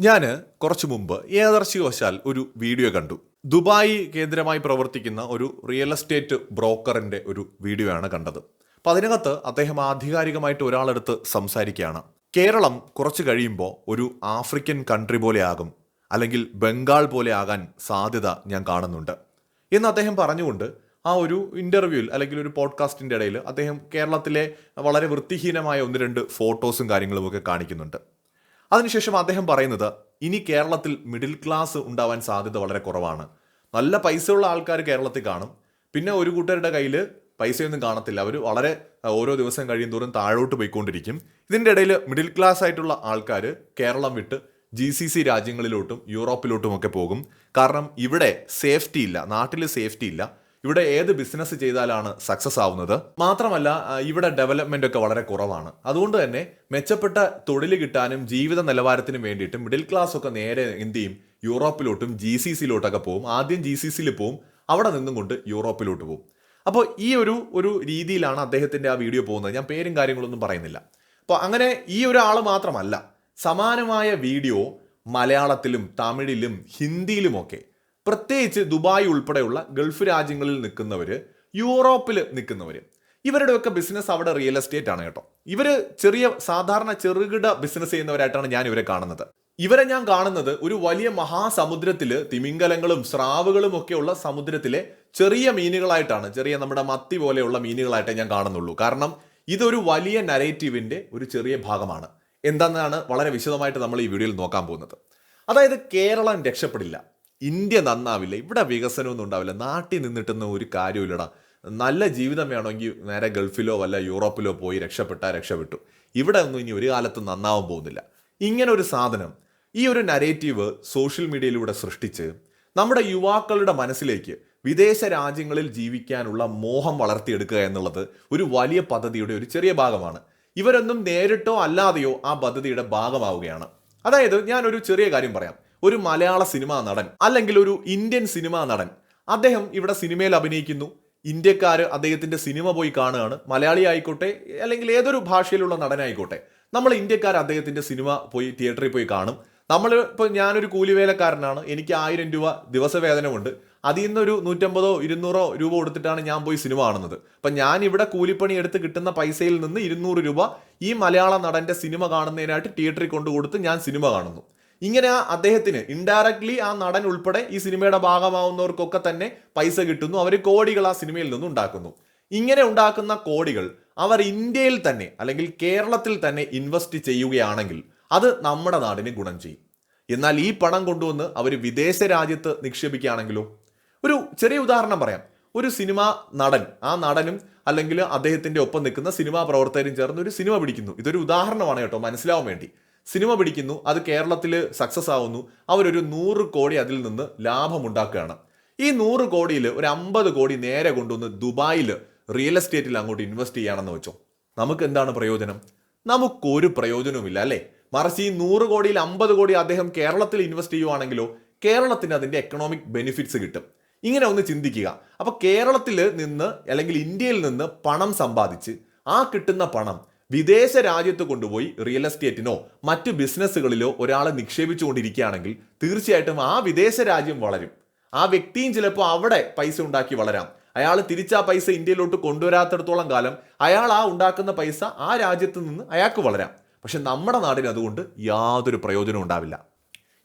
ഞാൻ കുറച്ചു മുമ്പ് ഏദർശികവശാൽ ഒരു വീഡിയോ കണ്ടു. ദുബായി കേന്ദ്രമായി പ്രവർത്തിക്കുന്ന ഒരു റിയൽ എസ്റ്റേറ്റ് ബ്രോക്കറിന്റെ ഒരു വീഡിയോ ആണ് കണ്ടത്. അപ്പം അതിനകത്ത് അദ്ദേഹം ആധികാരികമായിട്ട് ഒരാളെടുത്ത് സംസാരിക്കുകയാണ്. കേരളം കുറച്ച് കഴിയുമ്പോൾ ഒരു ആഫ്രിക്കൻ കൺട്രി പോലെ ആകും അല്ലെങ്കിൽ ബംഗാൾ പോലെ ആകാൻ സാധ്യത ഞാൻ കാണുന്നുണ്ട്. എന്ന് അദ്ദേഹം പറഞ്ഞുകൊണ്ട് ആ ഒരു ഇന്റർവ്യൂവിൽ അല്ലെങ്കിൽ ഒരു പോഡ്കാസ്റ്റിന്റെ ഇടയിൽ അദ്ദേഹം കേരളത്തിലെ വളരെ വൃത്തിഹീനമായ ഒന്ന് രണ്ട് ഫോട്ടോസും കാര്യങ്ങളും ഒക്കെ കാണിക്കുന്നുണ്ട്. അതിനുശേഷം അദ്ദേഹം പറയുന്നത് ഇനി കേരളത്തിൽ മിഡിൽ ക്ലാസ് ഉണ്ടാവാൻ സാധ്യത വളരെ കുറവാണ്. നല്ല പൈസയുള്ള ആൾക്കാർ കേരളത്തിൽ കാണും. പിന്നെ ഒരു കൂട്ടരുടെ കയ്യിൽ പൈസയൊന്നും കാണത്തില്ല. അവർ വളരെ ഓരോ ദിവസം കഴിയും തോറും താഴോട്ട് പോയിക്കൊണ്ടിരിക്കും. ഇതിന്റെ ഇടയിൽ മിഡിൽ ക്ലാസ് ആയിട്ടുള്ള ആൾക്കാർ കേരളം വിട്ട് ജി സി സി രാജ്യങ്ങളിലോട്ടും യൂറോപ്പിലോട്ടും ഒക്കെ പോകും. കാരണം ഇവിടെ സേഫ്റ്റി ഇല്ല. നാട്ടിൽ സേഫ്റ്റി ഇല്ല. ഇവിടെ ഏത് ബിസിനസ് ചെയ്താലാണ് സക്സസ് ആവുന്നത്? മാത്രമല്ല ഇവിടെ ഡെവലപ്മെന്റ് ഒക്കെ വളരെ കുറവാണ്. അതുകൊണ്ട് തന്നെ മെച്ചപ്പെട്ട തൊഴിൽ കിട്ടാനും ജീവിത നിലവാരത്തിനും വേണ്ടിയിട്ട് മിഡിൽ ക്ലാസ് ഒക്കെ നേരെ എന്ത് ചെയ്യും? യൂറോപ്പിലോട്ടും ജി സി സിയിലോട്ടൊക്കെ പോകും. ആദ്യം ജി സി സിയിൽ പോകും. അവിടെ നിന്നും കൊണ്ട് യൂറോപ്പിലോട്ട് പോകും. അപ്പോൾ ഈ ഒരു ഒരു രീതിയിലാണ് അദ്ദേഹത്തിന്റെ ആ വീഡിയോ പോകുന്നത്. ഞാൻ പേരും കാര്യങ്ങളൊന്നും പറയുന്നില്ല. അപ്പോൾ അങ്ങനെ ഈ ഒരാൾ മാത്രമല്ല സമാനമായ വീഡിയോ മലയാളത്തിലും തമിഴിലും ഹിന്ദിയിലുമൊക്കെ പ്രത്യേകിച്ച് ദുബായ് ഉൾപ്പെടെയുള്ള ഗൾഫ് രാജ്യങ്ങളിൽ നിൽക്കുന്നവർ യൂറോപ്പിൽ നിൽക്കുന്നവർ ഇവരുടെയൊക്കെ ബിസിനസ് അവിടെ റിയൽ എസ്റ്റേറ്റ് ആണ് കേട്ടോ. ഇവർ ചെറിയ സാധാരണ ചെറുകിട ബിസിനസ് ചെയ്യുന്നവരായിട്ടാണ് ഞാൻ ഇവരെ കാണുന്നത്. ഇവരെ ഞാൻ കാണുന്നത് ഒരു വലിയ മഹാസമുദ്രത്തിൽ തിമിംഗലങ്ങളും സ്രാവുകളും ഒക്കെയുള്ള സമുദ്രത്തിലെ ചെറിയ മീനുകളായിട്ടാണ് ചെറിയ നമ്മുടെ മത്തി പോലെയുള്ള മീനുകളായിട്ടേ ഞാൻ കാണുന്നുള്ളൂ. കാരണം ഇതൊരു വലിയ നരേറ്റീവിന്റെ ഒരു ചെറിയ ഭാഗമാണ്. എന്താണെന്നാണ് വളരെ വിശദമായിട്ട് നമ്മൾ ഈ വീഡിയോയിൽ നോക്കാൻ പോകുന്നത്. അതായത് കേരളം രക്ഷപ്പെടില്ല. ഇന്ത്യ നന്നാവില്ല ഇവിടെ വികസനമൊന്നും ഉണ്ടാവില്ല നാട്ടിൽ നിന്നിട്ടൊന്നും ഒരു കാര്യമില്ലടാ നല്ല ജീവിതം വേണമെങ്കിൽ നേരെ ഗൾഫിലോ വല്ല യൂറോപ്പിലോ പോയി രക്ഷപ്പെട്ടാൽ രക്ഷപ്പെട്ടു. ഇവിടെ ഒന്നും ഇനി ഒരു കാലത്തും നന്നാവാൻ പോകുന്നില്ല. ഇങ്ങനെ ഒരു സാധനം ഈ ഒരു നരേറ്റീവ് സോഷ്യൽ മീഡിയയിലൂടെ സൃഷ്ടിച്ച് നമ്മുടെ യുവാക്കളുടെ മനസ്സിലേക്ക് വിദേശ രാജ്യങ്ങളിൽ ജീവിക്കാനുള്ള മോഹം വളർത്തിയെടുക്കുക എന്നുള്ളത് ഒരു വലിയ പദ്ധതിയുടെ ഒരു ചെറിയ ഭാഗമാണ്. ഇവരൊന്നും നേരിട്ടോ അല്ലാതെയോ ആ പദ്ധതിയുടെ ഭാഗമാവുകയാണ്. അതായത് ഞാനൊരു ചെറിയ കാര്യം പറയാം. ഒരു മലയാള സിനിമാ നടൻ അല്ലെങ്കിൽ ഒരു ഇന്ത്യൻ സിനിമാ നടൻ. അദ്ദേഹം ഇവിടെ സിനിമയിൽ അഭിനയിക്കുന്നു. ഇന്ത്യക്കാർ അദ്ദേഹത്തിന്റെ സിനിമ പോയി കാണുകയാണ്. മലയാളി ആയിക്കോട്ടെ അല്ലെങ്കിൽ ഏതൊരു ഭാഷയിലുള്ള നടനായിക്കോട്ടെ നമ്മൾ ഇന്ത്യക്കാർ അദ്ദേഹത്തിന്റെ സിനിമ പോയി തിയേറ്ററിൽ പോയി കാണും. നമ്മൾ ഇപ്പോൾ ഞാനൊരു കൂലിവേലക്കാരനാണ്. എനിക്ക് ആയിരം രൂപ ദിവസവേതനമുണ്ട്. അതിൽ നിന്നൊരു നൂറ്റമ്പതോ ഇരുന്നൂറോ രൂപ കൊടുത്തിട്ടാണ് ഞാൻ പോയി സിനിമ കാണുന്നത്. അപ്പം ഞാൻ ഇവിടെ കൂലിപ്പണി എടുത്ത് കിട്ടുന്ന പൈസയിൽ നിന്ന് ഇരുന്നൂറ് രൂപ ഈ മലയാള നടന്റെ സിനിമ കാണുന്നതിനായിട്ട് തിയേറ്ററിൽ കൊണ്ടു കൊടുത്ത് ഞാൻ സിനിമ കാണുന്നു. ഇങ്ങനെ ആ അദ്ദേഹത്തിന് ഇൻഡയറക്ട്ലി ആ നടൻ ഉൾപ്പെടെ ഈ സിനിമയുടെ ഭാഗമാവുന്നവർക്കൊക്കെ തന്നെ പൈസ കിട്ടുന്നു. അവർ കോടികൾ ആ സിനിമയിൽ നിന്ന് ഉണ്ടാക്കുന്നു. ഇങ്ങനെ ഉണ്ടാക്കുന്ന കോടികൾ അവർ ഇന്ത്യയിൽ തന്നെ അല്ലെങ്കിൽ കേരളത്തിൽ തന്നെ ഇൻവെസ്റ്റ് ചെയ്യുകയാണെങ്കിൽ അത് നമ്മുടെ നാടിന് ഗുണം ചെയ്യും. എന്നാൽ ഈ പണം കൊണ്ടുവന്ന് അവർ വിദേശ രാജ്യത്ത് നിക്ഷേപിക്കുകയാണെങ്കിലോ? ഒരു ചെറിയ ഉദാഹരണം പറയാം. ഒരു സിനിമ നടൻ ആ നടനും അല്ലെങ്കിൽ അദ്ദേഹത്തിന്റെ ഒപ്പം നിൽക്കുന്ന സിനിമാ പ്രവർത്തകരും ചേർന്ന് ഒരു സിനിമ പിടിക്കുന്നു. ഇതൊരു ഉദാഹരണമാണ് കേട്ടോ മനസ്സിലാവാൻ വേണ്ടി. സിനിമ പിടിക്കുന്നു അത് കേരളത്തിൽ സക്സസ് ആവുന്നു. അവരൊരു നൂറ് കോടി അതിൽ നിന്ന് ലാഭമുണ്ടാക്കുകയാണ്. ഈ നൂറ് കോടിയിൽ ഒരു അമ്പത് കോടി നേരെ കൊണ്ടുവന്ന് ദുബായിൽ റിയൽ എസ്റ്റേറ്റിൽ അങ്ങോട്ട് ഇൻവെസ്റ്റ് ചെയ്യുകയാണെന്ന് വെച്ചോ. നമുക്ക് എന്താണ് പ്രയോജനം? നമുക്കൊരു പ്രയോജനവുമില്ല അല്ലേ? മറിച്ച് ഈ നൂറ് കോടിയിൽ അമ്പത് കോടി അദ്ദേഹം കേരളത്തിൽ ഇൻവെസ്റ്റ് ചെയ്യുവാണെങ്കിലോ കേരളത്തിന് അതിന്റെ എക്കണോമിക് ബെനിഫിറ്റ്സ് കിട്ടും. ഇങ്ങനെ ഒന്ന് ചിന്തിക്കുക. അപ്പോൾ കേരളത്തിൽ നിന്ന് അല്ലെങ്കിൽ ഇന്ത്യയിൽ നിന്ന് പണം സമ്പാദിച്ച് ആ കിട്ടുന്ന പണം വിദേശ രാജ്യത്ത് കൊണ്ടുപോയി റിയൽ എസ്റ്റേറ്റിനോ മറ്റ് ബിസിനസ്സുകളിലോ ഒരാളെ നിക്ഷേപിച്ചുകൊണ്ടിരിക്കുകയാണെങ്കിൽ തീർച്ചയായിട്ടും ആ വിദേശ രാജ്യം വളരും. ആ വ്യക്തിയും ചിലപ്പോൾ അവിടെ പൈസ ഉണ്ടാക്കി വളരാം. അയാൾ തിരിച്ച് ആ പൈസ ഇന്ത്യയിലോട്ട് കൊണ്ടുവരാത്തിടത്തോളം കാലം അയാൾ ആ ഉണ്ടാക്കുന്ന പൈസ ആ രാജ്യത്ത് നിന്ന് അയാൾക്ക് വളരാം. പക്ഷെ നമ്മുടെ നാടിന് അതുകൊണ്ട് യാതൊരു പ്രയോജനവും ഉണ്ടാവില്ല.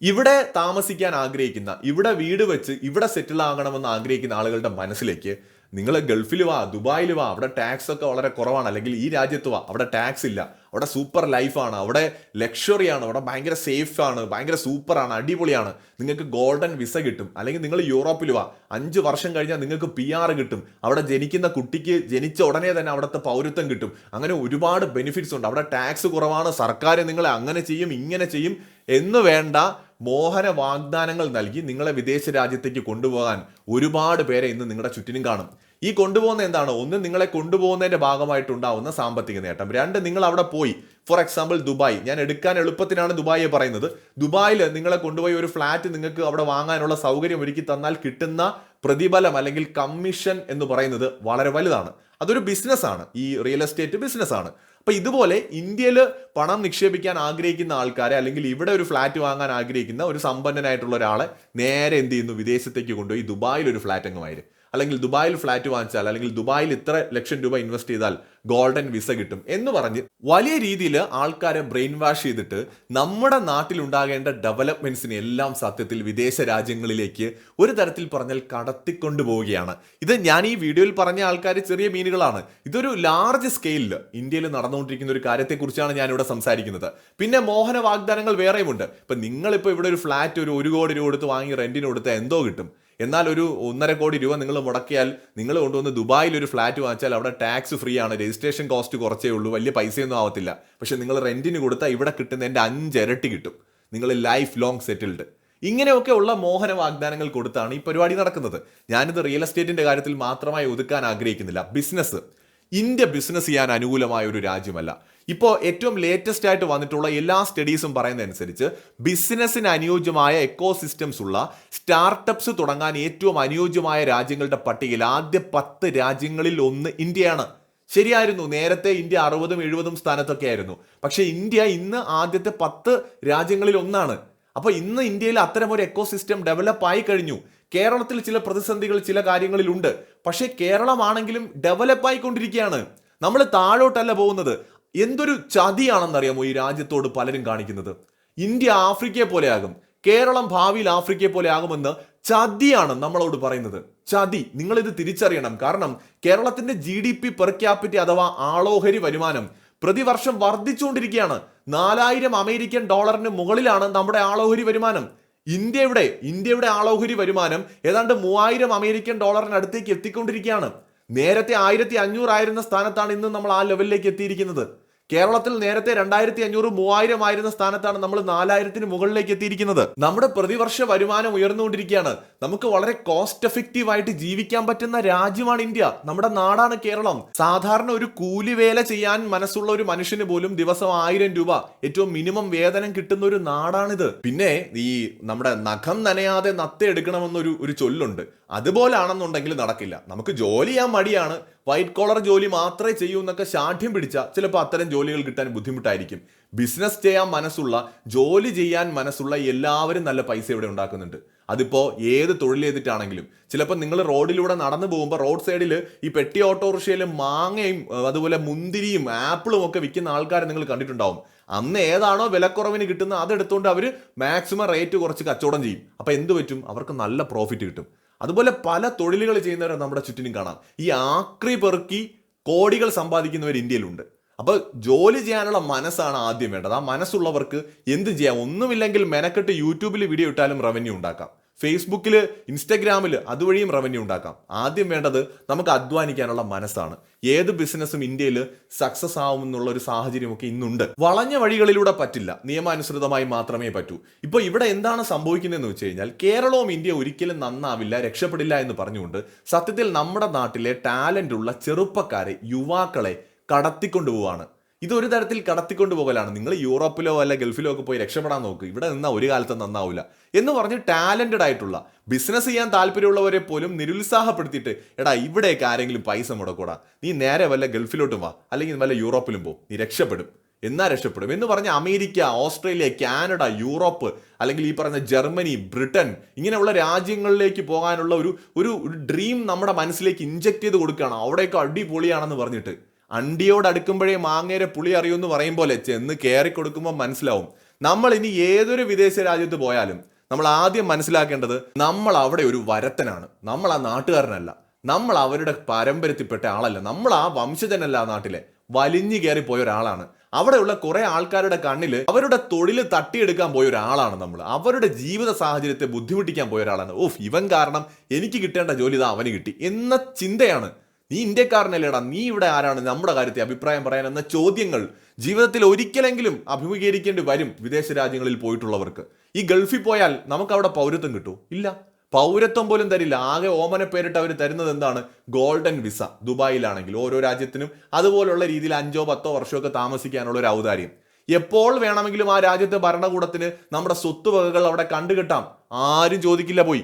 ഇവിടെ താമസിക്കാൻ ആഗ്രഹിക്കുന്ന ഇവിടെ വീട് വെച്ച് ഇവിടെ സെറ്റിൽ ആകണമെന്ന് ആഗ്രഹിക്കുന്ന ആളുകളുടെ മനസ്സിലേക്ക് നിങ്ങൾ ഗൾഫിൽ വാ ദുബായിൽ വാ അവിടെ ടാക്സ് ഒക്കെ വളരെ കുറവാണ്. അല്ലെങ്കിൽ ഈ രാജ്യത്ത് വാ അവിടെ ടാക്സ് ഇല്ല. അവിടെ സൂപ്പർ ലൈഫാണ് അവിടെ ലക്ഷറി ആണ്. അവിടെ ഭയങ്കര സേഫ് ആണ്. ഭയങ്കര സൂപ്പറാണ് അടിപൊളിയാണ്. നിങ്ങൾക്ക് ഗോൾഡൻ വിസ കിട്ടും. അല്ലെങ്കിൽ നിങ്ങൾ യൂറോപ്പിൽ വാ. അഞ്ച് വർഷം കഴിഞ്ഞാൽ നിങ്ങൾക്ക് പി ആർ കിട്ടും. അവിടെ ജനിക്കുന്ന കുട്ടിക്ക് ജനിച്ച ഉടനെ തന്നെ അവിടുത്തെ പൗരത്വം കിട്ടും. അങ്ങനെ ഒരുപാട് ബെനിഫിറ്റ്സ് ഉണ്ട്. അവിടെ ടാക്സ് കുറവാണ്. സർക്കാർ നിങ്ങളെ അങ്ങനെ ചെയ്യും ഇങ്ങനെ ചെയ്യും എന്ന് വേണ്ട. മോഹന വാഗ്ദാനങ്ങൾ നൽകി നിങ്ങളെ വിദേശ രാജ്യത്തേക്ക് കൊണ്ടുപോകാൻ ഒരുപാട് പേരെ ഇന്ന് നിങ്ങളുടെ ചുറ്റിനും കാണും. ഈ കൊണ്ടുപോകുന്ന എന്താണ്? ഒന്ന് നിങ്ങളെ കൊണ്ടുപോകുന്നതിന്റെ ഭാഗമായിട്ടുണ്ടാവുന്ന സാമ്പത്തിക നേട്ടം. രണ്ട് നിങ്ങൾ അവിടെ പോയി. For example Dubai. ഞാൻ എടുക്കാൻ എളുപ്പത്തിനാണ് ദുബായിയെ പറയുന്നത്. ദുബായിൽ നിങ്ങളെ കൊണ്ടുപോയി ഒരു ഫ്ലാറ്റ് നിങ്ങൾക്ക് അവിടെ വാങ്ങാനുള്ള സൗകര്യം ഒരുക്കി തന്നാൽ കിട്ടുന്ന പ്രതിഫലം അല്ലെങ്കിൽ കമ്മീഷൻ എന്ന് പറയുന്നത് വളരെ വലുതാണ്. അതൊരു ബിസിനസ്സാണ് ഈ റിയൽ എസ്റ്റേറ്റ് ബിസിനസ്സാണ് അപ്പൊ ഇതുപോലെ ഇന്ത്യയിൽ പണം നിക്ഷേപിക്കാൻ ആഗ്രഹിക്കുന്ന ആൾക്കാരെ അല്ലെങ്കിൽ ഇവിടെ ഒരു ഫ്ലാറ്റ് വാങ്ങാൻ ആഗ്രഹിക്കുന്ന ഒരു സമ്പന്നനായിട്ടുള്ള ഒരാളെ നേരെ എന്ത് ചെയ്യുന്നു? വിദേശത്തേക്ക് കൊണ്ടുപോയി ദുബായിൽ ഒരു ഫ്ലാറ്റ് അങ്ങ് വായിരും അല്ലെങ്കിൽ ദുബായിൽ ഫ്ലാറ്റ് വാങ്ങിച്ചാൽ അല്ലെങ്കിൽ ദുബായിൽ ഇത്ര ലക്ഷം രൂപ ഇൻവെസ്റ്റ് ചെയ്താൽ ഗോൾഡൻ വിസ കിട്ടും എന്ന് പറഞ്ഞ് വലിയ രീതിയിൽ ആൾക്കാരെ ബ്രെയിൻ വാഷ് ചെയ്തിട്ട് നമ്മുടെ നാട്ടിൽ ഉണ്ടാകേണ്ട ഡെവലപ്മെന്റ്സിനെ എല്ലാം സത്യത്തിൽ വിദേശ രാജ്യങ്ങളിലേക്ക് ഒരു തരത്തിൽ പറഞ്ഞാൽ കടത്തിക്കൊണ്ടു പോവുകയാണ്. ഇത് ഞാൻ ഈ വീഡിയോയിൽ പറഞ്ഞ ആൾക്കാർ ചെറിയ മീനുകളാണ്. ഇതൊരു ലാർജ് സ്കെയിലിൽ ഇന്ത്യയിൽ നടന്നുകൊണ്ടിരിക്കുന്ന ഒരു കാര്യത്തെക്കുറിച്ചാണ് ഞാനിവിടെ സംസാരിക്കുന്നത്. പിന്നെ മോഹന വാഗ്ദാനങ്ങൾ വേറെയുമുണ്ട്. ഇപ്പം നിങ്ങളിപ്പോൾ ഇവിടെ ഒരു ഫ്ലാറ്റ് ഒരു ഒരു കോടി രൂപ കൊടുത്ത് വാങ്ങി റെന്റിന് കൊടുത്താൽ എന്തോ കിട്ടും. എന്നാൽ ഒരു ഒന്നര കോടി രൂപ നിങ്ങൾ മുടക്കിയാൽ നിങ്ങൾ കൊണ്ടുവന്ന് ദുബായിൽ ഒരു ഫ്ലാറ്റ് വാങ്ങിച്ചാൽ അവിടെ ടാക്സ് ഫ്രീ ആണ്. രജിസ്ട്രേഷൻ കോസ്റ്റ് കുറച്ചേ ഉള്ളൂ. വലിയ പൈസയൊന്നും ആവത്തില്ല. പക്ഷെ നിങ്ങൾ റെന്റിന് കൊടുത്താൽ ഇവിടെ കിട്ടുന്നതിന്റെ അഞ്ചിരട്ടി കിട്ടും. നിങ്ങൾ ലൈഫ് ലോങ് സെറ്റിൽഡ്. ഇങ്ങനെയൊക്കെ ഉള്ള മോഹന വാഗ്ദാനങ്ങൾ കൊടുത്താണ് ഈ പരിപാടി നടക്കുന്നത്. ഞാനിത് റിയൽ എസ്റ്റേറ്റിന്റെ കാര്യത്തിൽ മാത്രമായി ഒതുക്കാൻ ആഗ്രഹിക്കുന്നില്ല. ബിസിനസ് ഇന്ത്യ ബിസിനസ് ചെയ്യാൻ അനുകൂലമായ ഒരു രാജ്യമല്ല. ഇപ്പോൾ ഏറ്റവും ലേറ്റസ്റ്റ് ആയിട്ട് വന്നിട്ടുള്ള എല്ലാ സ്റ്റഡീസും പറയുന്നതനുസരിച്ച് ബിസിനസ്സിന് അനുയോജ്യമായ എക്കോ സിസ്റ്റംസ് ഉള്ള സ്റ്റാർട്ടപ്സ് തുടങ്ങാൻ ഏറ്റവും അനുയോജ്യമായ രാജ്യങ്ങളുടെ പട്ടികയിൽ ആദ്യ പത്ത് രാജ്യങ്ങളിൽ ഒന്ന് ഇന്ത്യയാണ്. ശരിയായിരുന്നു. നേരത്തെ ഇന്ത്യ അറുപതും എഴുപതും സ്ഥാനത്തൊക്കെ ആയിരുന്നു. പക്ഷേ ഇന്ത്യ ഇന്ന് ആദ്യത്തെ പത്ത് രാജ്യങ്ങളിൽ ഒന്നാണ്. അപ്പോൾ ഇന്ന് ഇന്ത്യയിൽ അത്തരം ഒരു എക്കോ സിസ്റ്റം ഡെവലപ്പ് ആയി കഴിഞ്ഞു. കേരളത്തിൽ ചില പ്രതിസന്ധികൾ ചില കാര്യങ്ങളിലുണ്ട്. പക്ഷേ കേരളമാണെങ്കിലും ഡെവലപ്പ് ആയിക്കൊണ്ടിരിക്കുകയാണ്. നമ്മൾ താഴോട്ടല്ല പോകുന്നത്. എന്തൊരു ചതിയാണെന്നറിയാമോ ഈ രാജ്യത്തോട് പലരും കാണിക്കുന്നത്? ഇന്ത്യ ആഫ്രിക്കയെ പോലെ ആകും കേരളം ഭാവിയിൽ ആഫ്രിക്കയെ പോലെ ആകുമെന്ന് ചതിയാണ് നമ്മളോട് പറയുന്നത്. ചതി. നിങ്ങളിത് തിരിച്ചറിയണം. കാരണം കേരളത്തിന്റെ G D P per capita അഥവാ ആളോഹരി വരുമാനം പ്രതിവർഷം വർദ്ധിച്ചുകൊണ്ടിരിക്കുകയാണ്. നാലായിരം അമേരിക്കൻ ഡോളറിന് മുകളിലാണ് നമ്മുടെ ആളോഹരി വരുമാനം. ഇന്ത്യയുടെ ഇന്ത്യയുടെ ആളോഹരി വരുമാനം ഏതാണ്ട് മൂവായിരം അമേരിക്കൻ ഡോളറിന് അടുത്തേക്ക് എത്തിക്കൊണ്ടിരിക്കുകയാണ്. നേരത്തെ ആയിരത്തി അഞ്ഞൂറായിരുന്ന സ്ഥാനത്താണ് ഇന്ന് നമ്മൾ ആ ലെവലിലേക്ക് എത്തിയിരിക്കുന്നത്. കേരളത്തിൽ നേരത്തെ രണ്ടായിരത്തി അഞ്ഞൂറ് മൂവായിരം ആയിരുന്ന സ്ഥാനത്താണ് നമ്മൾ നാലായിരത്തിന് മുകളിലേക്ക് എത്തിയിരിക്കുന്നത്. നമ്മുടെ പ്രതിവർഷ വരുമാനം ഉയർന്നുകൊണ്ടിരിക്കുകയാണ്. നമുക്ക് വളരെ കോസ്റ്റ് എഫക്റ്റീവ് ആയിട്ട് ജീവിക്കാൻ പറ്റുന്ന രാജ്യമാണ് ഇന്ത്യ. നമ്മുടെ നാടാണ് കേരളം. സാധാരണ ഒരു കൂലിവേല ചെയ്യാൻ മനസ്സുള്ള ഒരു മനുഷ്യന് പോലും ദിവസം ആയിരം രൂപ ഏറ്റവും മിനിമം വേതനം കിട്ടുന്ന ഒരു നാടാണിത്. പിന്നെ ഈ നമ്മുടെ നഖം നനയാതെ നത്തെടുക്കണമെന്നൊരു ഒരു ചൊല്ലുണ്ട്. അതുപോലാണെന്നുണ്ടെങ്കിൽ നടക്കില്ല. നമുക്ക് ജോലി ചെയ്യാൻ മടിയാണ്. വൈറ്റ് കോളർ ജോലി മാത്രമേ ചെയ്യൂ എന്നൊക്കെ ശാഠ്യം പിടിച്ച ചിലപ്പോൾ അത്തരം ജോലികൾ കിട്ടാൻ ബുദ്ധിമുട്ടായിരിക്കും. ബിസിനസ് ചെയ്യാൻ മനസ്സുള്ള ജോലി ചെയ്യാൻ മനസ്സുള്ള എല്ലാവരും നല്ല പൈസ ഇവിടെ ഉണ്ടാക്കുന്നുണ്ട്. അതിപ്പോൾ ഏത് തൊഴിൽ ചെയ്തിട്ടാണെങ്കിലും. ചിലപ്പോൾ നിങ്ങൾ റോഡിലൂടെ നടന്നു പോകുമ്പോൾ റോഡ് സൈഡിൽ ഈ പെട്ടി ഓട്ടോറിക്ഷയിൽ മാങ്ങയും അതുപോലെ മുന്തിരിയും ആപ്പിളും ഒക്കെ വിൽക്കുന്ന ആൾക്കാരെ നിങ്ങൾ കണ്ടിട്ടുണ്ടാവും. അന്ന് ഏതാണോ വിലക്കുറവിന് കിട്ടുന്ന അതെടുത്തുകൊണ്ട് അവർ മാക്സിമം റേറ്റ് കുറച്ച് കച്ചവടം ചെയ്യും. അപ്പോൾ എന്ത് പറ്റും? അവർക്ക് നല്ല പ്രോഫിറ്റ് കിട്ടും. അതുപോലെ പല തൊഴിലുകൾ ചെയ്യുന്നവരെ നമ്മുടെ ചുറ്റിനും കാണാം. ഈ ആക്രി പെറുക്കി കോടികൾ സമ്പാദിക്കുന്നവർ ഇന്ത്യയിലുണ്ട്. അപ്പോൾ ജോലി ചെയ്യാനുള്ള മനസ്സാണ് ആദ്യം വേണ്ടത്. ആ മനസ്സുള്ളവർക്ക് എന്ത് ചെയ്യാം? ഒന്നുമില്ലെങ്കിൽ മെനക്കെട്ട് യൂട്യൂബിൽ വീഡിയോ ഇട്ടാലും റവന്യൂ ഉണ്ടാക്കാം. ഫേസ്ബുക്കിൽ ഇൻസ്റ്റഗ്രാമിൽ അതുവഴിയും റവന്യൂ ഉണ്ടാക്കാം. ആദ്യം വേണ്ടത് നമുക്ക് അധ്വാനിക്കാനുള്ള മനസ്സാണ്. ഏത് ബിസിനസ്സും ഇന്ത്യയിൽ സക്സസ് ആവും എന്നുള്ള ഒരു സാഹചര്യമൊക്കെ ഇന്നുണ്ട്. വളഞ്ഞ വഴികളിലൂടെ പറ്റില്ല. നിയമാനുസൃതമായി മാത്രമേ പറ്റൂ. ഇപ്പോൾ ഇവിടെ എന്താണ് സംഭവിക്കുന്നതെന്ന് വെച്ച് കഴിഞ്ഞാൽ കേരളവും ഇന്ത്യ ഒരിക്കലും നന്നാവില്ല രക്ഷപ്പെടില്ല എന്ന് പറഞ്ഞുകൊണ്ട് സത്യത്തിൽ നമ്മുടെ നാട്ടിലെ ടാലന്റ് ഉള്ള ചെറുപ്പക്കാരെ യുവാക്കളെ കടത്തിക്കൊണ്ടുപോവാണ്. ഇതൊരു തരത്തിൽ കടത്തിക്കൊണ്ട് പോകലാണ്. നിങ്ങൾ യൂറോപ്പിലോ അല്ല ഗൾഫിലോ ഒക്കെ പോയി രക്ഷപ്പെടാൻ നോക്ക്. ഇവിടെ നിന്നാൽ ഒരു കാലത്ത് നന്നാവില്ല എന്ന് പറഞ്ഞ് ടാലന്റഡ് ആയിട്ടുള്ള ബിസിനസ് ചെയ്യാൻ താല്പര്യമുള്ളവരെ പോലും നിരുത്സാഹപ്പെടുത്തിയിട്ട് എടാ ഇവിടേക്ക് ആരെങ്കിലും പൈസ മുടക്കൂടാ. നീ നേരെ വല്ല ഗൾഫിലോട്ടും വാ. അല്ലെങ്കിൽ വല്ല യൂറോപ്പിലും പോ. നീ രക്ഷപ്പെടും. എന്നാ രക്ഷപ്പെടും? എന്ന് പറഞ്ഞ അമേരിക്ക ഓസ്ട്രേലിയ കാനഡ യൂറോപ്പ് അല്ലെങ്കിൽ ഈ പറയുന്ന ജർമ്മനി ബ്രിട്ടൻ ഇങ്ങനെയുള്ള രാജ്യങ്ങളിലേക്ക് പോകാനുള്ള ഒരു ഒരു ഡ്രീം നമ്മുടെ മനസ്സിലേക്ക് ഇഞ്ചക്ട് ചെയ്ത് കൊടുക്കുകയാണ്. അവിടെയൊക്കെ അടിപൊളിയാണെന്ന് പറഞ്ഞിട്ട്. അണ്ടിയോട് അടുക്കുമ്പോഴേ മാങ്ങേരെ പുളി അറിയുമെന്ന് പറയും പോലെ ചെന്ന് കയറി കൊടുക്കുമ്പോൾ മനസ്സിലാവും. നമ്മൾ ഇനി ഏതൊരു വിദേശ രാജ്യത്ത് പോയാലും നമ്മൾ ആദ്യം മനസ്സിലാക്കേണ്ടത് നമ്മൾ അവിടെ ഒരു വരത്തനാണ്. നമ്മൾ ആ നാട്ടുകാരനല്ല. നമ്മൾ അവരുടെ പാരമ്പര്യത്തിൽപ്പെട്ട ആളല്ല. നമ്മൾ ആ വംശജനല്ല ആ നാട്ടിലെ. വലിഞ്ഞു കയറി പോയ ഒരാളാണ്. അവിടെയുള്ള കുറെ ആൾക്കാരുടെ കണ്ണിൽ അവരുടെ തൊഴിൽ തട്ടിയെടുക്കാൻ പോയ ഒരാളാണ് നമ്മൾ. അവരുടെ ജീവിത സാഹചര്യത്തെ ബുദ്ധിമുട്ടിക്കാൻ പോയ ഒരാളാണ്. ഓഫ് ഇവൻ കാരണം എനിക്ക് കിട്ടേണ്ട ജോലി ഇതാ അവന് കിട്ടി. എന്ന ചിന്തയാണ് നീ ഇന്ത്യക്കാരനല്ലേടാ നീ ഇവിടെ ആരാണ്? നമ്മുടെ കാര്യത്തെ അഭിപ്രായം പറയാൻ എന്ന ചോദ്യങ്ങൾ ജീവിതത്തിൽ ഒരിക്കലെങ്കിലും അഭിമുഖീകരിക്കേണ്ടി വരും വിദേശ രാജ്യങ്ങളിൽ പോയിട്ടുള്ളവർക്ക്. ഈ ഗൾഫിൽ പോയാൽ നമുക്ക് അവിടെ പൗരത്വം കിട്ടൂ ഇല്ല. പൗരത്വം പോലും തരില്ല. ആകെ ഓമന പേരിട്ട് അവർ തരുന്നത് എന്താണ്? Golden visa. ദുബായിലാണെങ്കിൽ ഓരോ രാജ്യത്തിനും അതുപോലുള്ള രീതിയിൽ അഞ്ചോ പത്തോ വർഷമൊക്കെ താമസിക്കാനുള്ള ഒരു ഔദാര്യം. എപ്പോൾ വേണമെങ്കിലും ആ രാജ്യത്തെ ഭരണകൂടത്തിന് നമ്മുടെ സ്വത്തുവകകൾ അവിടെ കണ്ടുകിട്ടാം. ആരും ചോദിക്കില്ല പോയി.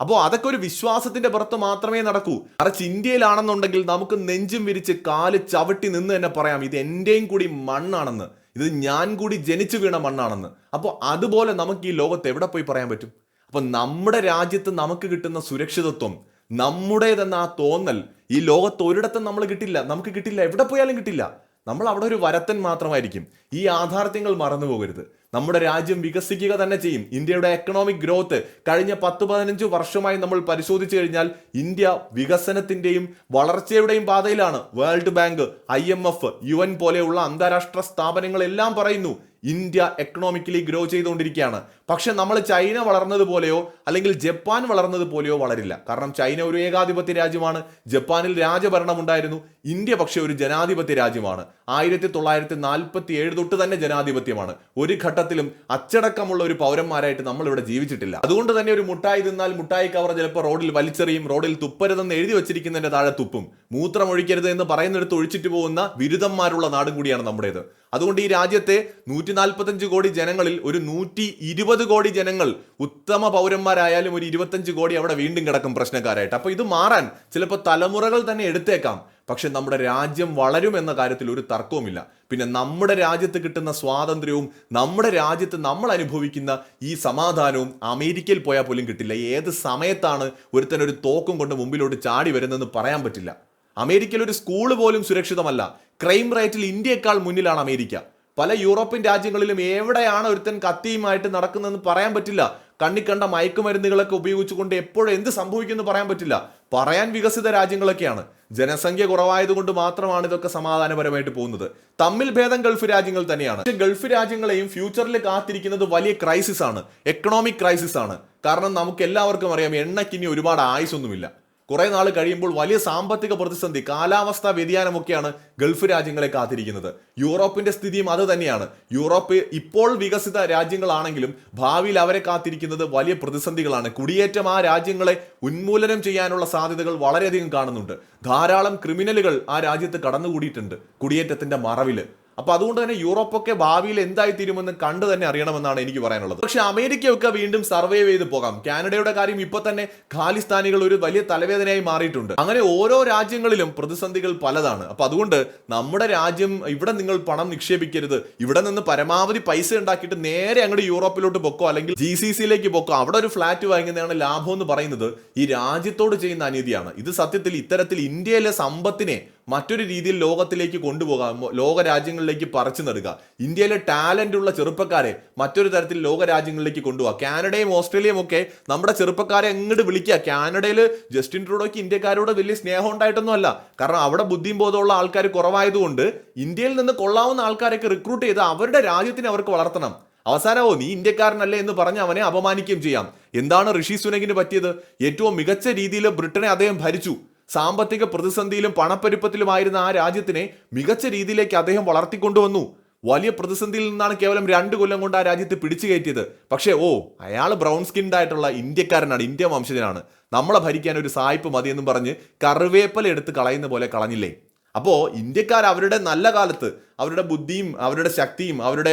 അപ്പോൾ അതൊക്കെ ഒരു വിശ്വാസത്തിന്റെ പുറത്ത് മാത്രമേ നടക്കൂ. മറിച്ച് ഇന്ത്യയിലാണെന്നുണ്ടെങ്കിൽ നമുക്ക് നെഞ്ചും വിരിച്ച് കാൽ ചവിട്ടി നിന്ന് തന്നെ പറയാം ഇത് എന്റെയും കൂടി മണ്ണാണെന്ന്. ഇത് ഞാൻ കൂടി ജനിച്ചു വീണ മണ്ണാണെന്ന്. അപ്പോൾ അതുപോലെ നമുക്ക് ഈ ലോകത്ത് എവിടെ പോയി പറയാൻ പറ്റും? അപ്പോൾ നമ്മുടെ രാജ്യത്ത് നമുക്ക് കിട്ടുന്ന സുരക്ഷിതത്വം നമ്മുടേതെന്ന ആ തോന്നൽ ഈ ലോകത്ത് ഒരിടത്തും നമ്മൾ കിട്ടില്ല. നമുക്ക് കിട്ടില്ല എവിടെ പോയാലും കിട്ടില്ല. നമ്മൾ അവിടെ ഒരു വരത്തൻ മാത്രമായിരിക്കും. ഈ യാഥാർത്ഥ്യങ്ങൾ മറന്നു പോകരുത് നമ്മുടെ രാജ്യം വികസിക്കുക തന്നെ ചെയ്യും. ഇന്ത്യയുടെ എക്കണോമിക് ഗ്രോത്ത് കഴിഞ്ഞ പത്ത് പതിനഞ്ച് വർഷമായി നമ്മൾ പരിശോധിച്ചു കഴിഞ്ഞാൽ ഇന്ത്യ വികസനത്തിന്റെയും വളർച്ചയുടെയും പാതയിലാണ്. World bank I M F U N പോലെയുള്ള അന്താരാഷ്ട്ര സ്ഥാപനങ്ങളെല്ലാം പറയുന്നു ഇന്ത്യ എക്കണോമിക്കലി ഗ്രോ ചെയ്തുകൊണ്ടിരിക്കുകയാണ്. പക്ഷെ നമ്മൾ ചൈന വളർന്നതുപോലെയോ അല്ലെങ്കിൽ ജപ്പാൻ വളർന്നതുപോലെയോ വളരില്ല. കാരണം ചൈന ഒരു ഏകാധിപത്യ രാജ്യമാണ്. ജപ്പാനിൽ രാജഭരണം ഉണ്ടായിരുന്നു ഇന്ത്യ പക്ഷേ ഒരു ജനാധിപത്യ രാജ്യമാണ്. ആയിരത്തി തൊള്ളായിരത്തി നാൽപ്പത്തി ഏഴ് തൊട്ട് തന്നെ ജനാധിപത്യമാണ്. ഒരു ഘട്ടത്തിലും അച്ചടക്കമുള്ള ഒരു പൗരന്മാരായിട്ട് നമ്മൾ ഇവിടെ ജീവിച്ചിട്ടില്ല. അതുകൊണ്ട് തന്നെ ഒരു മുട്ടായി തിന്നാൽ മുട്ടായി കവർ ചിലപ്പോൾ റോഡിൽ വലിച്ചെറിയും റോഡിൽ തുപ്പരുതെന്ന് എഴുതി വെച്ചിരിക്കുന്നതിന്റെ താഴെ തുപ്പും. മൂത്രം ഒഴിക്കരുത് എന്ന് പറയുന്നിടത്ത് ഒഴിച്ചിട്ട് പോകുന്ന ബിരുദന്മാരുള്ള നാടും കൂടിയാണ് നമ്മുടേത്. അതുകൊണ്ട് ഈ രാജ്യത്തെ നൂറ്റി നാൽപ്പത്തഞ്ച് കോടി ജനങ്ങളിൽ ഒരു നൂറ്റി ഇരുപത് കോടി ജനങ്ങൾ ഉത്തമ പൗരന്മാരായാലും ഒരു ഇരുപത്തഞ്ച് കോടി അവിടെ വീണ്ടും കിടക്കും പ്രശ്നക്കാരായിട്ട്. അപ്പൊ ഇത് മാറാൻ ചിലപ്പോൾ തലമുറകൾ തന്നെ എടുത്തേക്കാം. പക്ഷെ നമ്മുടെ രാജ്യം വളരും എന്ന കാര്യത്തിൽ ഒരു തർക്കവുമില്ല. പിന്നെ നമ്മുടെ രാജ്യത്ത് കിട്ടുന്ന സ്വാതന്ത്ര്യവും നമ്മുടെ രാജ്യത്ത് നമ്മൾ അനുഭവിക്കുന്ന ഈ സമാധാനവും അമേരിക്കയിൽ പോയാൽ പോലും കിട്ടില്ല. ഏത് സമയത്താണ് ഒരുത്തൻ ഒരു തോക്കും കൊണ്ട് മുമ്പിലോട്ട് ചാടി വരുന്നതെന്ന് പറയാൻ പറ്റില്ല. അമേരിക്കയിൽ ഒരു സ്കൂൾ പോലും സുരക്ഷിതമല്ല. ക്രൈം റേറ്റിൽ ഇന്ത്യയേക്കാൾ മുന്നിലാണ് അമേരിക്ക. പല യൂറോപ്യൻ രാജ്യങ്ങളിലും എവിടെയാണ് ഒരുത്തൻ കത്തിയുമായിട്ട് നടക്കുന്നതെന്ന് പറയാൻ പറ്റില്ല. കണ്ണിക്കണ്ട കണ്ട മയക്കുമരുന്നുകളൊക്കെ ഉപയോഗിച്ചുകൊണ്ട് എപ്പോഴും എന്ത് സംഭവിക്കുമെന്ന് പറയാൻ പറ്റില്ല. പറയാൻ വികസിത രാജ്യങ്ങളൊക്കെയാണ്. ജനസംഖ്യ കുറവായതുകൊണ്ട് മാത്രമാണ് ഇതൊക്കെ സമാധാനപരമായിട്ട് പോകുന്നത്. തമ്മിൽ ഭേദം ഗൾഫ് രാജ്യങ്ങൾ തന്നെയാണ്. ഗൾഫ് രാജ്യങ്ങളെയും ഫ്യൂച്ചറിൽ കാത്തിരിക്കുന്നത് വലിയ ക്രൈസിസ് ആണ്. എക്കണോമിക് ക്രൈസിസ് ആണ്. കാരണം നമുക്ക് എല്ലാവർക്കും അറിയാം എണ്ണക്കിനി ഒരുപാട് ആയുസൊന്നുമില്ല. കുറെ നാൾ കഴിയുമ്പോൾ വലിയ സാമ്പത്തിക പ്രതിസന്ധി കാലാവസ്ഥാ വ്യതിയാനമൊക്കെയാണ് ഗൾഫ് രാജ്യങ്ങളെ കാത്തിരിക്കുന്നത്. യൂറോപ്പിന്റെ സ്ഥിതിയും അത് തന്നെയാണ്. യൂറോപ്പ് ഇപ്പോൾ വികസിത രാജ്യങ്ങളാണെങ്കിലും ഭാവിയിൽ അവരെ കാത്തിരിക്കുന്നത് വലിയ പ്രതിസന്ധികളാണ്. കുടിയേറ്റം ആ രാജ്യങ്ങളെ ഉന്മൂലനം ചെയ്യാനുള്ള സാധ്യതകൾ വളരെയധികം കാണുന്നുണ്ട്. ധാരാളം ക്രിമിനലുകൾ ആ രാജ്യത്ത് കടന്നുകൂടിയിട്ടുണ്ട് കുടിയേറ്റത്തിന്റെ മറവിൽ. അപ്പൊ അതുകൊണ്ട് തന്നെ യൂറോപ്പൊക്കെ ഭാവിയിൽ എന്തായി തീരുമെന്ന് കണ്ടു തന്നെ അറിയണമെന്നാണ് എനിക്ക് പറയാനുള്ളത്. പക്ഷെ അമേരിക്കയൊക്കെ വീണ്ടും സർവേ ചെയ്ത് പോകാം. കാനഡയുടെ കാര്യം ഇപ്പൊ തന്നെ ഖാലിസ്ഥാനികൾ ഒരു വലിയ തലവേദനയായി മാറിയിട്ടുണ്ട്. അങ്ങനെ ഓരോ രാജ്യങ്ങളിലും പ്രതിസന്ധികൾ പലതാണ്. അപ്പൊ അതുകൊണ്ട് നമ്മുടെ രാജ്യം ഇവിടെ നിങ്ങൾ പണം നിക്ഷേപിക്കരുത്. ഇവിടെ നിന്ന് പരമാവധി പൈസ ഉണ്ടാക്കിയിട്ട് നേരെ അങ്ങോട്ട് യൂറോപ്പിലോട്ട് പൊക്കോ അല്ലെങ്കിൽ ജി സി സിയിലേക്ക് പൊക്കോ. അവിടെ ഒരു ഫ്ലാറ്റ് വാങ്ങുന്നതാണ് ലാഭം എന്ന് പറയുന്നത് ഈ രാജ്യത്തോട് ചെയ്യുന്ന അനീതിയാണ്. ഇത് സത്യത്തിൽ ഇത്തരത്തിൽ ഇന്ത്യയിലെ സമ്പത്തിനെ മറ്റൊരു രീതിയിൽ ലോകത്തിലേക്ക് കൊണ്ടുപോകാം ലോക രാജ്യങ്ങളിലേക്ക് പറിച്ചു നടുക. ഇന്ത്യയിലെ ടാലന്റ് ഉള്ള ചെറുപ്പക്കാരെ മറ്റൊരു തരത്തിൽ ലോക രാജ്യങ്ങളിലേക്ക് കൊണ്ടുപോകുക കാനഡയും ഓസ്ട്രേലിയയും ഒക്കെ നമ്മുടെ ചെറുപ്പക്കാരെ അങ്ങോട്ട് വിളിക്കുക. കാനഡയിൽ ജസ്റ്റിൻ ട്രൂഡോയ്ക്ക് ഇന്ത്യക്കാരോട് വലിയ സ്നേഹം ഉണ്ടായിട്ടൊന്നും അല്ല. കാരണം അവിടെ ബുദ്ധിയും ബോധമുള്ള ആൾക്കാർ കുറവായതുകൊണ്ട് ഇന്ത്യയിൽ നിന്ന് കൊള്ളാവുന്ന ആൾക്കാരൊക്കെ റിക്രൂട്ട് ചെയ്ത് അവരുടെ രാജ്യത്തിനെ അവർക്ക് വളർത്തണം. അവസാനമോ നീ ഇന്ത്യക്കാരനല്ലേ എന്ന് പറഞ്ഞ് അവനെ അപമാനിക്കുകയും ചെയ്യാം. എന്താണ് ഋഷി സുനകിന് പറ്റിയത്? ഏറ്റവും മികച്ച രീതിയിൽ ബ്രിട്ടനെ അദ്ദേഹം ഭരിച്ചു. സാമ്പത്തിക പ്രതിസന്ധിയിലും പണപ്പെരുപ്പത്തിലുമായിരുന്ന ആ രാജ്യത്തിനെ മികച്ച രീതിയിലേക്ക് അദ്ദേഹം വളർത്തിക്കൊണ്ടുവന്നു. വലിയ പ്രതിസന്ധിയിൽ നിന്നാണ് കേവലം രണ്ട് കൊല്ലം കൊണ്ട് ആ രാജ്യത്ത് പിടിച്ചു കയറ്റിയത്. പക്ഷേ ഓ അയാൾ ബ്രൗൺ സ്കിൻഡ് ആയിട്ടുള്ള ഇന്ത്യക്കാരനാണ് ഇന്ത്യ വംശജനാണ്. നമ്മളെ ഭരിക്കാൻ ഒരു സായിപ്പ് മതിയെന്നും പറഞ്ഞ് കറിവേപ്പല എടുത്ത് കളയുന്ന പോലെ കളഞ്ഞില്ലേ? അപ്പോൾ ഇന്ത്യക്കാർ അവരുടെ നല്ല കാലത്ത് അവരുടെ ബുദ്ധിയും അവരുടെ ശക്തിയും അവരുടെ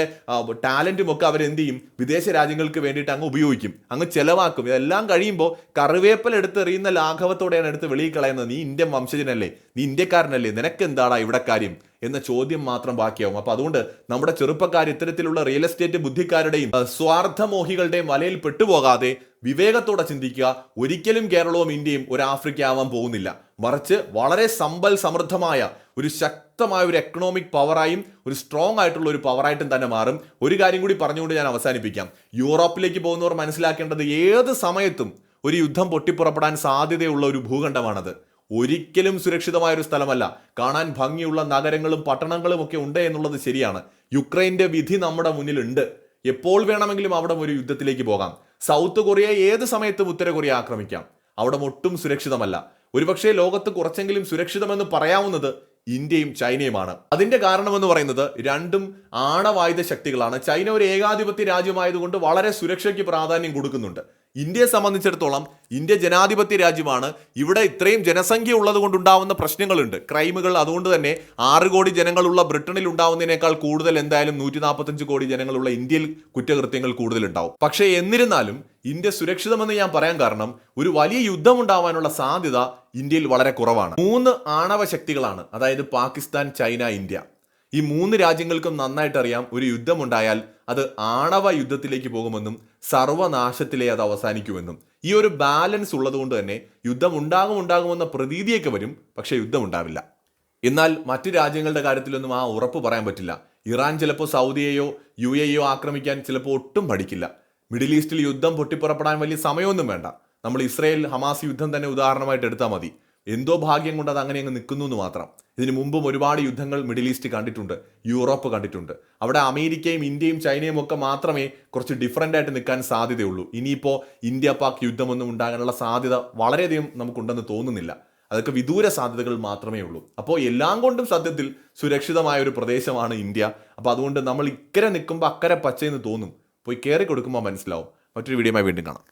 ടാലന്റും ഒക്കെ അവരെന്ത് ചെയ്യും? വിദേശ രാജ്യങ്ങൾക്ക് വേണ്ടിയിട്ട് അങ്ങ് ഉപയോഗിക്കും. അങ്ങ് ചെലവാക്കും. ഇതെല്ലാം കഴിയുമ്പോൾ കറിവേപ്പൽ എടുത്ത് എറിയുന്ന ലാഘവത്തോടെയാണ് എടുത്ത് വെളിയിൽ കളയുന്നത്. നീ ഇന്ത്യൻ വംശജനല്ലേ? നീ ഇന്ത്യക്കാരനല്ലേ? നിനക്ക് എന്താടാ ഇവിടെ കാര്യം? എന്ന ചോദ്യം മാത്രം ബാക്കിയാവും. അപ്പൊ അതുകൊണ്ട് നമ്മുടെ ചെറുപ്പക്കാർ ഇത്തരത്തിലുള്ള റിയൽ എസ്റ്റേറ്റ് ബുദ്ധിക്കാരുടെയും സ്വാർത്ഥമോഹികളുടെയും വലയിൽ പെട്ടുപോകാതെ വിവേകത്തോടെ ചിന്തിക്കുക. ഒരിക്കലും കേരളവും ഇന്ത്യയും ഒരു ആഫ്രിക്ക ആവാൻ പോകുന്നില്ല. മറിച്ച് വളരെ സമ്പൽ സമൃദ്ധമായ ഒരു ശക്തമായ ഒരു എക്കണോമിക് പവറായും ഒരു സ്ട്രോങ് ആയിട്ടുള്ള ഒരു പവറായിട്ടും തന്നെ മാറും. ഒരു കാര്യം കൂടി പറഞ്ഞുകൊണ്ട് ഞാൻ അവസാനിപ്പിക്കാം. യൂറോപ്പിലേക്ക് പോകുന്നവർ മനസ്സിലാക്കേണ്ടത് ഏത് സമയത്തും ഒരു യുദ്ധം പൊട്ടിപ്പുറപ്പെടാൻ സാധ്യതയുള്ള ഒരു ഭൂഖണ്ഡമാണത്. ഒരിക്കലും സുരക്ഷിതമായ ഒരു സ്ഥലമല്ല. കാണാൻ ഭംഗിയുള്ള നഗരങ്ങളും പട്ടണങ്ങളും ഒക്കെ ഉണ്ട് എന്നുള്ളത് ശരിയാണ്. യുക്രൈന്റെ വിധി നമ്മുടെ മുന്നിലുണ്ട്. എപ്പോൾ വേണമെങ്കിലും അവിടെ ഒരു യുദ്ധത്തിലേക്ക് പോകാം. സൗത്ത് കൊറിയ ഏത് സമയത്തും ഉത്തര കൊറിയ ആക്രമിക്കാം. അവിടെ ഒട്ടും സുരക്ഷിതമല്ല. ഒരുപക്ഷെ ലോകത്ത് കുറച്ചെങ്കിലും സുരക്ഷിതമെന്ന് പറയാവുന്നത് ഇന്ത്യയും ചൈനയുമാണ്. അതിന്റെ കാരണമെന്ന് പറയുന്നത് രണ്ടും ആണവായുധ ശക്തികളാണ്. ചൈന ഒരു ഏകാധിപത്യ രാജ്യമായതുകൊണ്ട് വളരെ സുരക്ഷയ്ക്ക് പ്രാധാന്യം കൊടുക്കുന്നുണ്ട്. ഇന്ത്യയെ സംബന്ധിച്ചിടത്തോളം ഇന്ത്യ ജനാധിപത്യ രാജ്യമാണ്. ഇവിടെ ഇത്രയും ജനസംഖ്യ ഉള്ളത് കൊണ്ടുണ്ടാവുന്ന പ്രശ്നങ്ങളുണ്ട്. ക്രൈമുകൾ അതുകൊണ്ട് തന്നെ ആറ് കോടി ജനങ്ങളുള്ള ബ്രിട്ടനിൽ ഉണ്ടാവുന്നതിനേക്കാൾ കൂടുതൽ എന്തായാലും നൂറ്റി നാൽപ്പത്തഞ്ച് കോടി ജനങ്ങളുള്ള ഇന്ത്യയിൽ കുറ്റകൃത്യങ്ങൾ കൂടുതലുണ്ടാവും. പക്ഷേ എന്നിരുന്നാലും ഇന്ത്യ സുരക്ഷിതമെന്ന് ഞാൻ പറയാൻ കാരണം ഒരു വലിയ യുദ്ധം ഉണ്ടാവാനുള്ള സാധ്യത ഇന്ത്യയിൽ വളരെ കുറവാണ്. മൂന്ന് ആണവ ശക്തികളാണ് അതായത് പാകിസ്ഥാൻ ചൈന ഇന്ത്യ. ഈ മൂന്ന് രാജ്യങ്ങൾക്കും നന്നായിട്ട് അറിയാം ഒരു യുദ്ധമുണ്ടായാൽ അത് ആണവ യുദ്ധത്തിലേക്ക് പോകുമെന്നും സർവനാശത്തിലേ അത് അവസാനിക്കുമെന്നും. ഈ ഒരു ബാലൻസ് ഉള്ളതുകൊണ്ട് തന്നെ യുദ്ധം ഉണ്ടാകും ഉണ്ടാകുമെന്ന പ്രതീതിയൊക്കെ വരും പക്ഷേ യുദ്ധം ഉണ്ടാവില്ല. എന്നാൽ മറ്റ് രാജ്യങ്ങളുടെ കാര്യത്തിലൊന്നും ആ ഉറപ്പ് പറയാൻ പറ്റില്ല. ഇറാൻ ചിലപ്പോൾ സൗദിയെയോ യു എയോ ആക്രമിക്കാൻ ചിലപ്പോൾ ഒട്ടും പഠിക്കില്ല. മിഡിൽ ഈസ്റ്റിൽ യുദ്ധം പൊട്ടിപ്പുറപ്പെടാൻ വലിയ സമയമൊന്നും വേണ്ട. നമ്മൾ ഇസ്രയേൽ ഹമാസ് യുദ്ധം തന്നെ ഉദാഹരണമായിട്ട് എടുത്താൽ മതി. എന്തോ ഭാഗ്യം കൊണ്ട് അത് അങ്ങനെ അങ്ങ് നിൽക്കുന്നു എന്ന് മാത്രം. ഇതിന് മുമ്പും ഒരുപാട് യുദ്ധങ്ങൾ മിഡിൽ ഈസ്റ്റ് കണ്ടിട്ടുണ്ട് യൂറോപ്പ് കണ്ടിട്ടുണ്ട്. അവിടെ അമേരിക്കയും ഇന്ത്യയും ചൈനയും ഒക്കെ മാത്രമേ കുറച്ച് ഡിഫറന്റ് ആയിട്ട് നിൽക്കാൻ സാധ്യതയുള്ളൂ. ഇനിയിപ്പോൾ ഇന്ത്യ പാക് യുദ്ധമൊന്നും ഉണ്ടാകാനുള്ള സാധ്യത വളരെയധികം നമുക്കുണ്ടെന്ന് തോന്നുന്നില്ല. അതൊക്കെ വിദൂര സാധ്യതകൾ മാത്രമേ ഉള്ളൂ. അപ്പോൾ എല്ലാം കൊണ്ടും സത്യത്തിൽ സുരക്ഷിതമായ ഒരു പ്രദേശമാണ് ഇന്ത്യ. അപ്പോൾ അതുകൊണ്ട് നമ്മൾ ഇക്കരെ നിൽക്കുമ്പോൾ അക്കരെ പച്ചയെന്ന് തോന്നും. പോയി കയറി കൊടുക്കുമ്പോൾ മനസ്സിലാവും. മറ്റൊരു വീഡിയോയുമായി വീണ്ടും കാണാം.